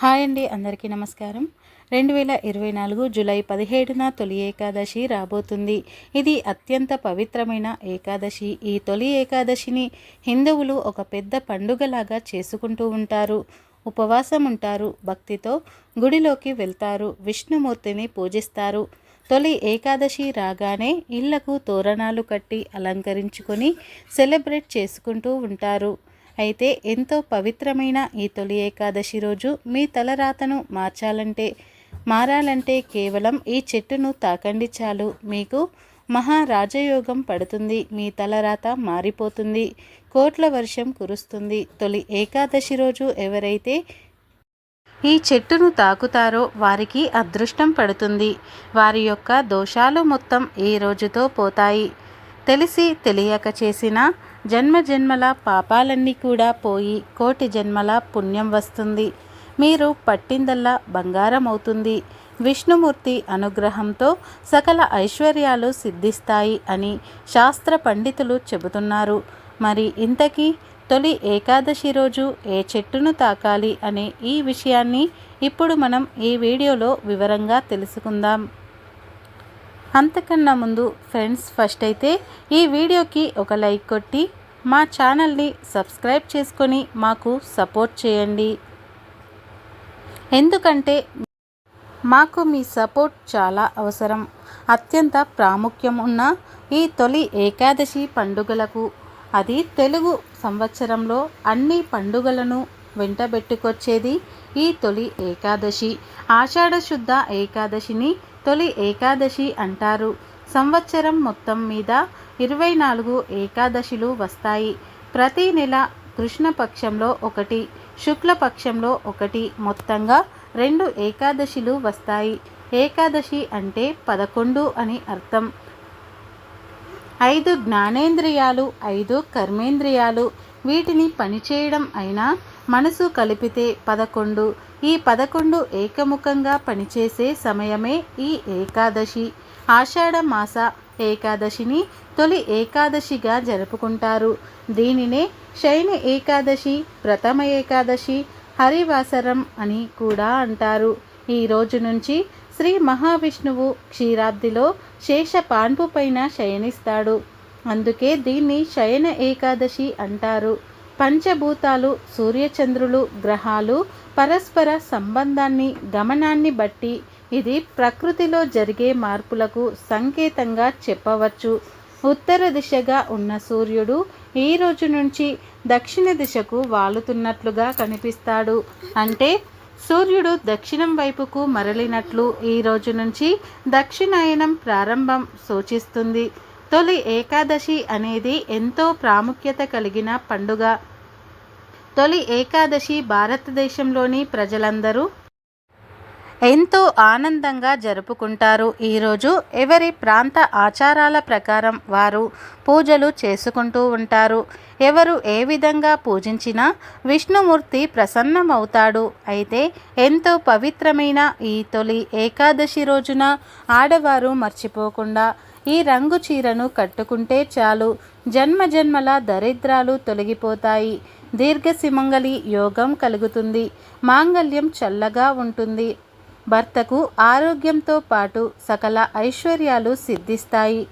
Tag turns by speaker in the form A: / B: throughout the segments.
A: Hi అండి అందరికీ నమస్కారం. రెండు వేల ఇరవై నాలుగు జూలై పదిహేడున తొలి ఏకాదశి రాబోతుంది. ఇది అత్యంత పవిత్రమైన ఏకాదశి. ఈ తొలి ఏకాదశిని హిందువులు ఒక పెద్ద పండుగలాగా చేసుకుంటూ ఉంటారు. ఉపవాసం ఉంటారు భక్తితో గుడిలోకి వెళ్తారు విష్ణుమూర్తిని పూజిస్తారు. తొలి ఏకాదశి రాగానే ఇళ్ళకు తోరణాలు కట్టి అలంకరించుకొని సెలబ్రేట్ చేసుకుంటూ ఉంటారు. అయితే ఎంతో పవిత్రమైన ఈ తొలి ఏకాదశి రోజు మీ తలరాతను మార్చాలంటే మారాలంటే కేవలం ఈ చెట్టును తాకండి చాలు. మీకు మహారాజయోగం పడుతుంది. మీ తలరాత మారిపోతుంది. కోట్ల వర్షం కురుస్తుంది. తొలి ఏకాదశి రోజు ఎవరైతే ఈ చెట్టును తాకుతారో వారికి అదృష్టం పడుతుంది. వారి యొక్క దోషాలు మొత్తం ఈ రోజుతో పోతాయి. తెలిసి తెలియక చేసిన జన్మ జన్మల పాపాలన్నీ కూడా పోయి కోటి జన్మల పుణ్యం వస్తుంది. మీరు పట్టిందల్లా బంగారం అవుతుంది విష్ణుమూర్తి అనుగ్రహంతో సకల ఐశ్వర్యాలు సిద్ధిస్తాయి అని శాస్త్ర పండితులు చెబుతున్నారు. మరి ఇంతకీ తొలి ఏకాదశి రోజు ఏ చెట్టును తాకాలి అనే ఈ విషయాన్ని ఇప్పుడు మనం ఈ వీడియోలో వివరంగా తెలుసుకుందాం. అంతకన్నా ముందు ఫ్రెండ్స్ ఫస్ట్ అయితే ఈ వీడియోకి ఒక లైక్ కొట్టి మా ఛానల్ని సబ్స్క్రైబ్ చేసుకొని మాకు సపోర్ట్ చేయండి. ఎందుకంటే మాకు మీ సపోర్ట్ చాలా అవసరం. అత్యంత ప్రాముఖ్యం ఉన్న ఈ తొలి ఏకాదశి పండుగలకు అది తెలుగు సంవత్సరంలో అన్ని పండుగలను వెంటబెట్టుకొచ్చేది ఈ తొలి ఏకాదశి. ఆషాఢ శుద్ధ ఏకాదశిని తొలి ఏకాదశి అంటారు. సంవత్సరం మొత్తం మీద ఇరవై నాలుగు ఏకాదశిలు వస్తాయి. ప్రతి నెల కృష్ణపక్షంలో ఒకటి శుక్లపక్షంలో ఒకటి మొత్తంగా రెండు ఏకాదశిలు వస్తాయి. ఏకాదశి అంటే పదకొండు అని అర్థం. ఐదు జ్ఞానేంద్రియాలు ఐదు కర్మేంద్రియాలు. వీటిని పనిచేయడం అయినా మనసు కలిపితే పదకొండు. ఈ పదకొండు ఏకముఖంగా పనిచేసే సమయమే ఈ ఏకాదశి. ఆషాఢమాస ఏకాదశిని తొలి ఏకాదశిగా జరుపుకుంటారు. దీనినే శైన ఏకాదశి ప్రథమ ఏకాదశి హరివాసరం అని కూడా అంటారు. ఈ రోజు నుంచి శ్రీ మహావిష్ణువు క్షీరాబ్దిలో శేష పాన్పు పైన శయనిస్తాడు. అందుకే దీన్ని శయన ఏకాదశి అంటారు. పంచభూతాలు సూర్యచంద్రులు గ్రహాలు పరస్పర సంబంధాన్ని గమనాన్ని బట్టి ఇది ప్రకృతిలో జరిగే మార్పులకు సంకేతంగా చెప్పవచ్చు. ఉత్తర దిశగా ఉన్న సూర్యుడు ఈ రోజు నుంచి దక్షిణ దిశకు వాలుతున్నట్లుగా కనిపిస్తాడు. అంటే సూర్యుడు దక్షిణం వైపుకు మరలినట్లు ఈ రోజు నుంచి దక్షిణాయనం ప్రారంభం సూచిస్తుంది. తొలి ఏకాదశి అనేది ఎంతో ప్రాముఖ్యత కలిగిన పండుగ. తొలి ఏకాదశి భారతదేశంలోని ప్రజలందరూ ఎంతో ఆనందంగా జరుపుకుంటారు. ఈరోజు ఎవరి ప్రాంత ఆచారాల ప్రకారం వారు పూజలు చేసుకుంటూ ఉంటారు. ఎవరు ఏ విధంగా పూజించినా విష్ణుమూర్తి ప్రసన్నమవుతాడు. అయితే ఎంతో పవిత్రమైన ఈ తొలి ఏకాదశి రోజున ఆడవారు మర్చిపోకుండా ఈ రంగు చీరను కట్టుకుంటే చాలు. జన్మ జన్మల దరిద్రాలు తొలగిపోతాయి. దీర్ఘసిమంగలి యోగం కలుగుతుంది. మాంగల్యం చల్లగా ఉంటుంది. భర్తకు ఆరోగ్యంతో పాటు సకల ఐశ్వర్యాలు సిద్ధిస్తాయి.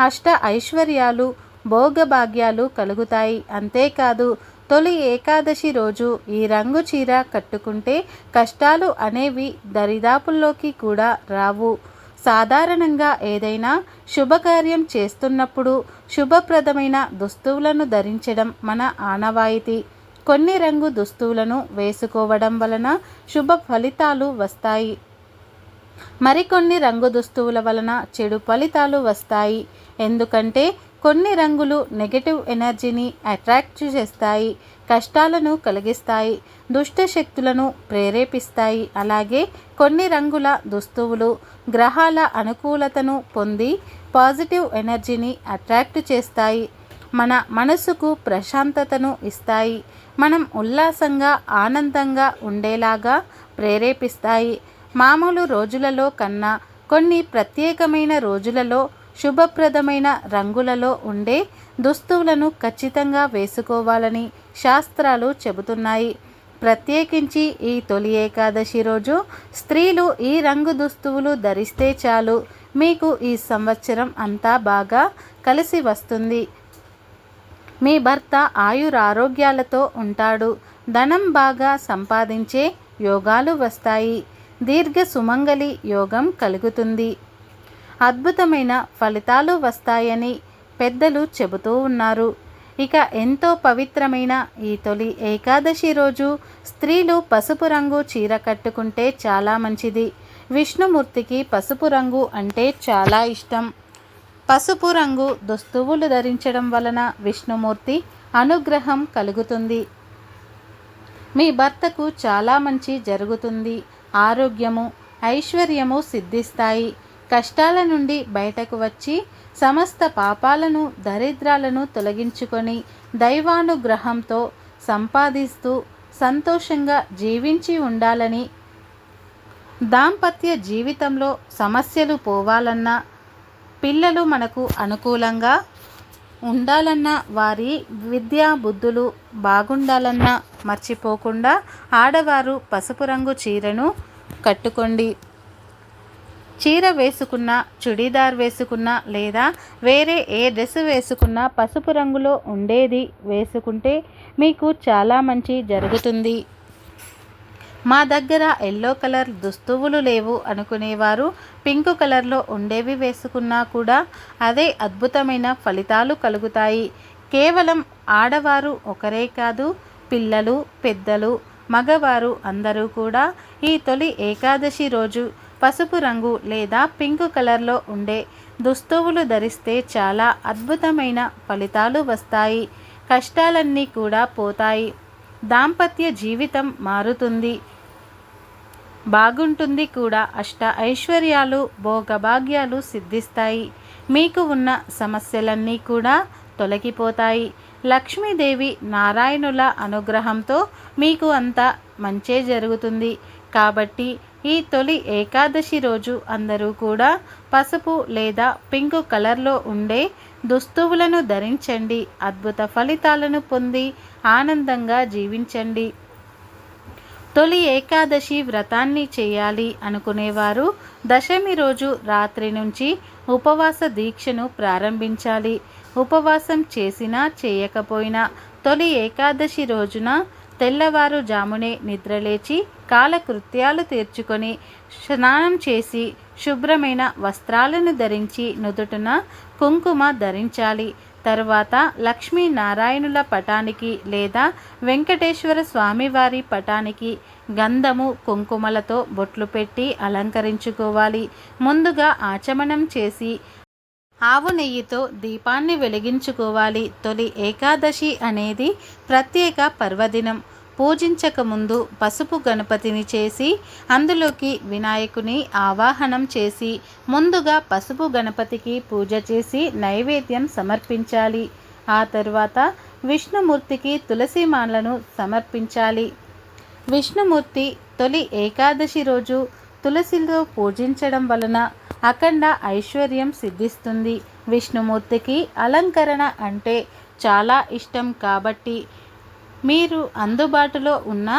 A: అష్ట ఐశ్వర్యాలు భోగభాగ్యాలు కలుగుతాయి. అంతేకాదు తొలి ఏకాదశి రోజు ఈ రంగు చీర కట్టుకుంటే కష్టాలు అనేవి దరిదాపుల్లోకి కూడా రావు. సాధారణంగా ఏదైనా శుభకార్యం చేస్తున్నప్పుడు శుభప్రదమైన దుస్తువులను ధరించడం మన ఆనవాయితీ. కొన్ని రంగు దుస్తువులను వేసుకోవడం వలన శుభ ఫలితాలు వస్తాయి. మరికొన్ని రంగు దుస్తువుల వలన చెడు ఫలితాలు వస్తాయి. ఎందుకంటే కొన్ని రంగులు నెగటివ్ ఎనర్జీని అట్రాక్ట్ చేస్తాయి కష్టాలను కలిగిస్తాయి దుష్ట శక్తులను ప్రేరేపిస్తాయి. అలాగే కొన్ని రంగుల దుస్తువులు గ్రహాల అనుకూలతను పొంది పాజిటివ్ ఎనర్జీని అట్రాక్ట్ చేస్తాయి. మన మనసుకు ప్రశాంతతను ఇస్తాయి. మనం ఉల్లాసంగా ఆనందంగా ఉండేలాగా ప్రేరేపిస్తాయి. మామూలు రోజులలో కన్నా కొన్ని ప్రత్యేకమైన రోజులలో శుభప్రదమైన రంగులలో ఉండే దుస్తువులను ఖచ్చితంగా వేసుకోవాలని శాస్త్రాలు చెబుతున్నాయి. ప్రత్యేకించి ఈ తొలి ఏకాదశి రోజు స్త్రీలు ఈ రంగు దుస్తువులు ధరిస్తే చాలు. మీకు ఈ సంవత్సరం అంతా బాగా కలిసి వస్తుంది. మీ భర్త ఆయురారోగ్యాలతో ఉంటాడు. ధనం బాగా సంపాదించే యోగాలు వస్తాయి. దీర్ఘ సుమంగలి యోగం కలుగుతుంది. అద్భుతమైన ఫలితాలు వస్తాయని పెద్దలు చెబుతూ ఉన్నారు. ఇక ఎంతో పవిత్రమైన ఈ తొలి ఏకాదశి రోజు స్త్రీలు పసుపు రంగు చీర కట్టుకుంటే చాలా మంచిది. విష్ణుమూర్తికి పసుపు రంగు అంటే చాలా ఇష్టం. పసుపు రంగు దుస్తువులు ధరించడం వలన విష్ణుమూర్తి అనుగ్రహం కలుగుతుంది. మీ భర్తకు చాలా మంచి జరుగుతుంది. ఆరోగ్యము ఐశ్వర్యము సిద్ధిస్తాయి. కష్టాల నుండి బయటకు వచ్చి సమస్త పాపాలను దరిద్రాలను తొలగించుకొని దైవానుగ్రహంతో సంపాదిస్తూ సంతోషంగా జీవించి ఉండాలని దాంపత్య జీవితంలో సమస్యలు పోవాలన్నా పిల్లలు మనకు అనుకూలంగా ఉండాలన్నా వారి విద్యా బుద్ధులు బాగుండాలన్నా మర్చిపోకుండా ఆడవారు పసుపు రంగు చీరను కట్టుకోండి. చీర వేసుకున్న చుడీదార్ వేసుకున్న లేదా వేరే ఏ డ్రెస్ వేసుకున్న పసుపు రంగులో ఉండేది వేసుకుంటే మీకు చాలా మంచి జరుగుతుంది. మా దగ్గర ఎల్లో కలర్ దుస్తువులు లేవు అనుకునేవారు. పింక్ కలర్లో ఉండేవి వేసుకున్నా కూడా అదే అద్భుతమైన ఫలితాలు కలుగుతాయి. కేవలం ఆడవారు ఒకరే కాదు పిల్లలు పెద్దలు మగవారు అందరూ కూడా ఈ తొలి ఏకాదశి రోజు పసుపు రంగు లేదా పింక్ కలర్లో ఉండే దుస్తువులు ధరిస్తే చాలా అద్భుతమైన ఫలితాలు వస్తాయి. కష్టాలన్నీ కూడా పోతాయి. దాంపత్య జీవితం మారుతుంది. బాగుంటుంది కూడా. అష్ట ఐశ్వర్యాలు భోగభాగ్యాలు సిద్ధిస్తాయి. మీకు ఉన్న సమస్యలన్నీ కూడా తొలగిపోతాయి. లక్ష్మీదేవి నారాయణుల అనుగ్రహంతో మీకు అంతా మంచే జరుగుతుంది. కాబట్టి ఈ తొలి ఏకాదశి రోజు అందరూ కూడా పసుపు లేదా పింక్ కలర్లో ఉండే దుస్తువులను ధరించండి. అద్భుత ఫలితాలను పొంది ఆనందంగా జీవించండి. తొలి ఏకాదశి వ్రతాన్ని చేయాలి అనుకునేవారు దశమి రోజు రాత్రి నుంచి ఉపవాస దీక్షను ప్రారంభించాలి. ఉపవాసం చేసినా చేయకపోయినా తొలి ఏకాదశి రోజున తెల్లవారుజామునే నిద్రలేచి కాలకృత్యాలు తీర్చుకొని స్నానం చేసి శుభ్రమైన వస్త్రాలను ధరించి నుదుటున కుంకుమ ధరించాలి. తరువాత లక్ష్మీనారాయణుల పటానికి లేదా వెంకటేశ్వర స్వామివారి పటానికి గంధము కుంకుమలతో బొట్లు పెట్టి అలంకరించుకోవాలి. ముందుగా ఆచమనం చేసి ఆవు నెయ్యితో దీపాన్ని వెలిగించుకోవాలి. తొలి ఏకాదశి అనేది ప్రత్యేక పర్వదినం. పూజించక ముందు పసుపు గణపతిని చేసి అందులోకి వినాయకుని ఆవాహనం చేసి ముందుగా పసుపు గణపతికి పూజ చేసి నైవేద్యం సమర్పించాలి. ఆ తర్వాత విష్ణుమూర్తికి తులసి మాలను సమర్పించాలి. విష్ణుమూర్తి తొలి ఏకాదశి రోజు తులసిలో పూజించడం వలన అఖండ ఐశ్వర్యం సిద్ధిస్తుంది. విష్ణుమూర్తికి అలంకరణ అంటే చాలా ఇష్టం కాబట్టి మీరు అందుబాటులో ఉన్న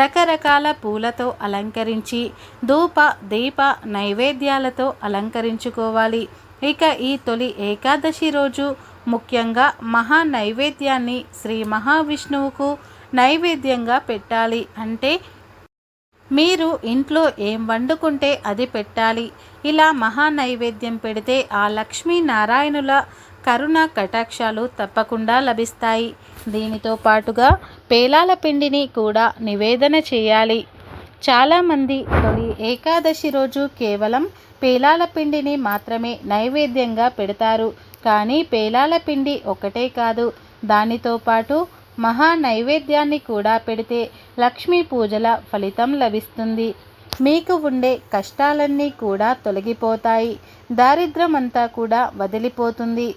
A: రకరకాల పూలతో అలంకరించి ధూప దీప నైవేద్యాలతో అలంకరించుకోవాలి. ఇక ఈ తొలి ఏకాదశి రోజు ముఖ్యంగా మహా నైవేద్యాన్ని శ్రీ మహావిష్ణువుకు నైవేద్యంగా పెట్టాలి. అంటే మీరు ఇంట్లో ఏం వండుకుంటే అది పెట్టాలి. ఇలా మహా నైవేద్యం పెడితే ఆ లక్ష్మీనారాయణుల కరుణ కటాక్షాలు తప్పకుండా లభిస్తాయి. దీనితో పాటుగా పేలాల పిండిని కూడా నివేదన చేయాలి. చాలామంది తొలి ఏకాదశి రోజు కేవలం పేలాల పిండిని మాత్రమే నైవేద్యంగా పెడతారు. కానీ పేలాల పిండి ఒకటే కాదు. దానితో పాటు మహా నైవేద్యాన్ని కూడా పెడితే లక్ష్మీ పూజల ఫలితం లభిస్తుంది. మీకు ఉండే కష్టాలన్నీ కూడా తొలగిపోతాయి. దారిద్రమంతా కూడా వదిలిపోతుంది.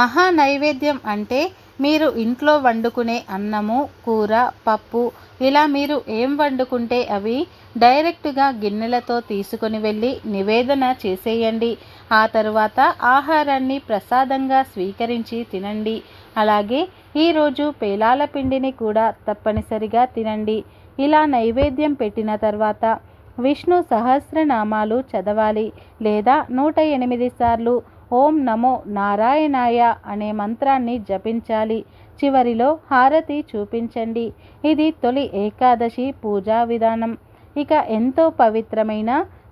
A: మహా నైవేద్యం అంటే మీరు ఇంట్లో వండుకునే అన్నము కూర పప్పు ఇలా మీరు ఏం వండుకుంటే అవి డైరెక్ట్గా గిన్నెలతో తీసుకొని వెళ్ళి నివేదన చేసేయండి. ఆ తరువాత ఆహారాన్ని ప్రసాదంగా స్వీకరించి తినండి. అలాగే ఈరోజు పేలాల పిండిని కూడా తప్పనిసరిగా తినండి. ఇలా నైవేద్యం పెట్టిన తర్వాత విష్ణు సహస్రనామాలు చదవాలి లేదా నూట ఎనిమిది సార్లు ఓం నమో నారాయణాయ అనే మంత్రాన్ని జపించాలి. చివరిలో హారతి చూపించండి. ఇది తొలి ఏకాదశి పూజా విధానం. ఇక ఎంతో పవిత్రమైన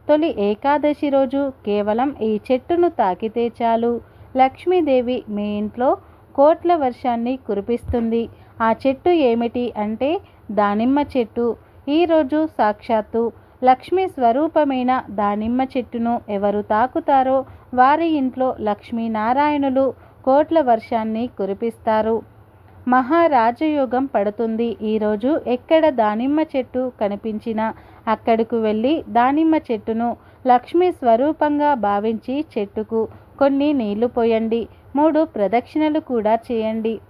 A: తొలి ఏకాదశి రోజు కేవలం ఈ చెట్టును తాకితే చాలు. లక్ష్మీదేవి మీ ఇంట్లో కోట్ల వర్షాన్ని కురిపిస్తుంది. ఆ చెట్టు ఏమిటి అంటే దానిమ్మ చెట్టు. ఈరోజు సాక్షాత్తు లక్ష్మీ స్వరూపమైన దానిమ్మ చెట్టును ఎవరు తాకుతారో వారి ఇంట్లో లక్ష్మీనారాయణులు కోట్ల వర్షాన్ని కురిపిస్తారు. మహారాజయోగం పడుతుంది. ఈరోజు ఎక్కడ దానిమ్మ చెట్టు కనిపించినా అక్కడకు వెళ్ళి దానిమ్మ చెట్టును లక్ష్మీ స్వరూపంగా భావించి చెట్టుకు కొన్ని నీళ్ళు పోయండి. మూడు ప్రదక్షిణలు కూడా చేయండి.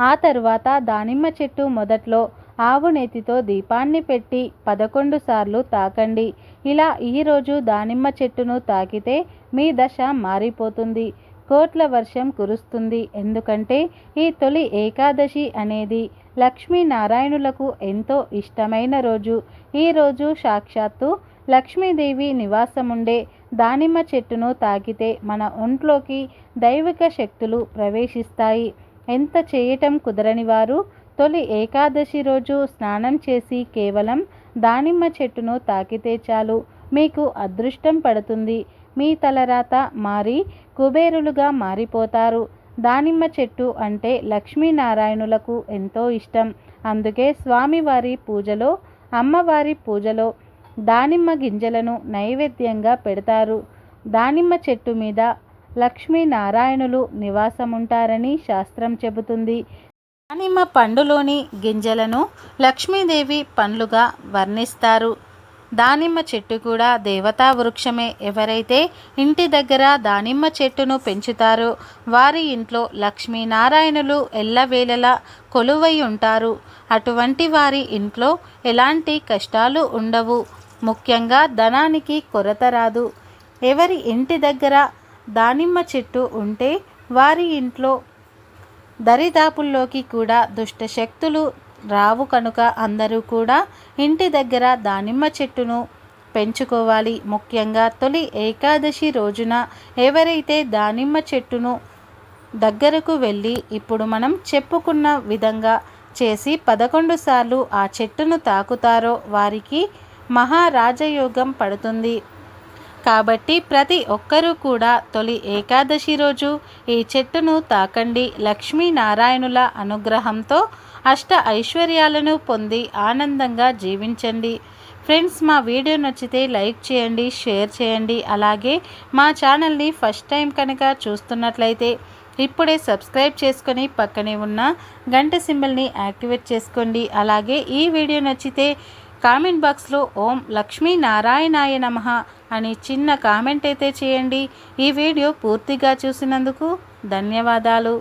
A: ఆ తరువాత దానిమ్మ చెట్టు మొదట్లో ఆవు నెతితో దీపాన్ని పెట్టి పదకొండు సార్లు తాకండి. ఇలా ఈరోజు దానిమ్మ చెట్టును తాకితే మీ దశ మారిపోతుంది. కోట్ల వర్షం కురుస్తుంది. ఎందుకంటే ఈ తొలి ఏకాదశి అనేది లక్ష్మీనారాయణులకు ఎంతో ఇష్టమైన రోజు. ఈరోజు సాక్షాత్తు లక్ష్మీదేవి నివాసముండే దానిమ్మ చెట్టును తాకితే మన ఒంట్లోకి దైవిక శక్తులు ప్రవేశిస్తాయి. ఎంత చేయటం కుదరని వారు తొలి ఏకాదశి రోజు స్నానం చేసి కేవలం దానిమ్మ చెట్టును తాకితే చాలు. మీకు అదృష్టం పడుతుంది. మీ తలరాత మారి కుబేరులుగా మారిపోతారు. దానిమ్మ చెట్టు అంటే లక్ష్మీనారాయణులకు ఎంతో ఇష్టం. అందుకే స్వామివారి పూజలో అమ్మవారి పూజలో దానిమ్మ గింజలను నైవేద్యంగా పెడతారు. దానిమ్మ చెట్టు మీద లక్ష్మీనారాయణులు నివాసముంటారని శాస్త్రం చెబుతుంది. దానిమ్మ పండులోని గింజలను లక్ష్మీదేవి పండ్లుగా వర్ణిస్తారు. దానిమ్మ చెట్టు కూడా దేవతా వృక్షమే. ఎవరైతే ఇంటి దగ్గర దానిమ్మ చెట్టును పెంచుతారో వారి ఇంట్లో లక్ష్మీనారాయణులు ఎల్లవేళలా కొలువై ఉంటారు. అటువంటి వారి ఇంట్లో ఎలాంటి కష్టాలు ఉండవు. ముఖ్యంగా ధనానికి కొరత రాదు. ఎవరి ఇంటి దగ్గర దానిమ్మ చెట్టు ఉంటే వారి ఇంట్లో దరిదాపుల్లోకి కూడా దుష్ట శక్తులు రావు కనుక అందరూ కూడా ఇంటి దగ్గర దానిమ్మ చెట్టును పెంచుకోవాలి. ముఖ్యంగా తొలి ఏకాదశి రోజున ఎవరైతే దానిమ్మ చెట్టును దగ్గరకు వెళ్ళి ఇప్పుడు మనం చెప్పుకున్న విధంగా చేసి పదకొండు సార్లు ఆ చెట్టును తాకుతారో వారికి మహారాజయోగం పడుతుంది. కాబట్టి ప్రతి ఒక్కరూ కూడా తొలి ఏకాదశి రోజు ఈ చెట్టును తాకండి. లక్ష్మీనారాయణుల అనుగ్రహంతో అష్ట ఐశ్వర్యాలను పొంది ఆనందంగా జీవించండి. ఫ్రెండ్స్ మా వీడియో నచ్చితే లైక్ చేయండి షేర్ చేయండి. అలాగే మా ఛానల్ని ఫస్ట్ టైం కనుక చూస్తున్నట్లయితే ఇప్పుడే సబ్స్క్రైబ్ చేసుకొని పక్కనే ఉన్న గంట సింబల్ని యాక్టివేట్ చేసుకోండి. అలాగే ఈ వీడియో నచ్చితే కామెంట్ బాక్స్లో ఓం లక్ష్మీ నారాయణాయ నమ అని చిన్న కామెంట్ అయితే చేయండి. ఈ వీడియో పూర్తిగా చూసినందుకు ధన్యవాదాలు.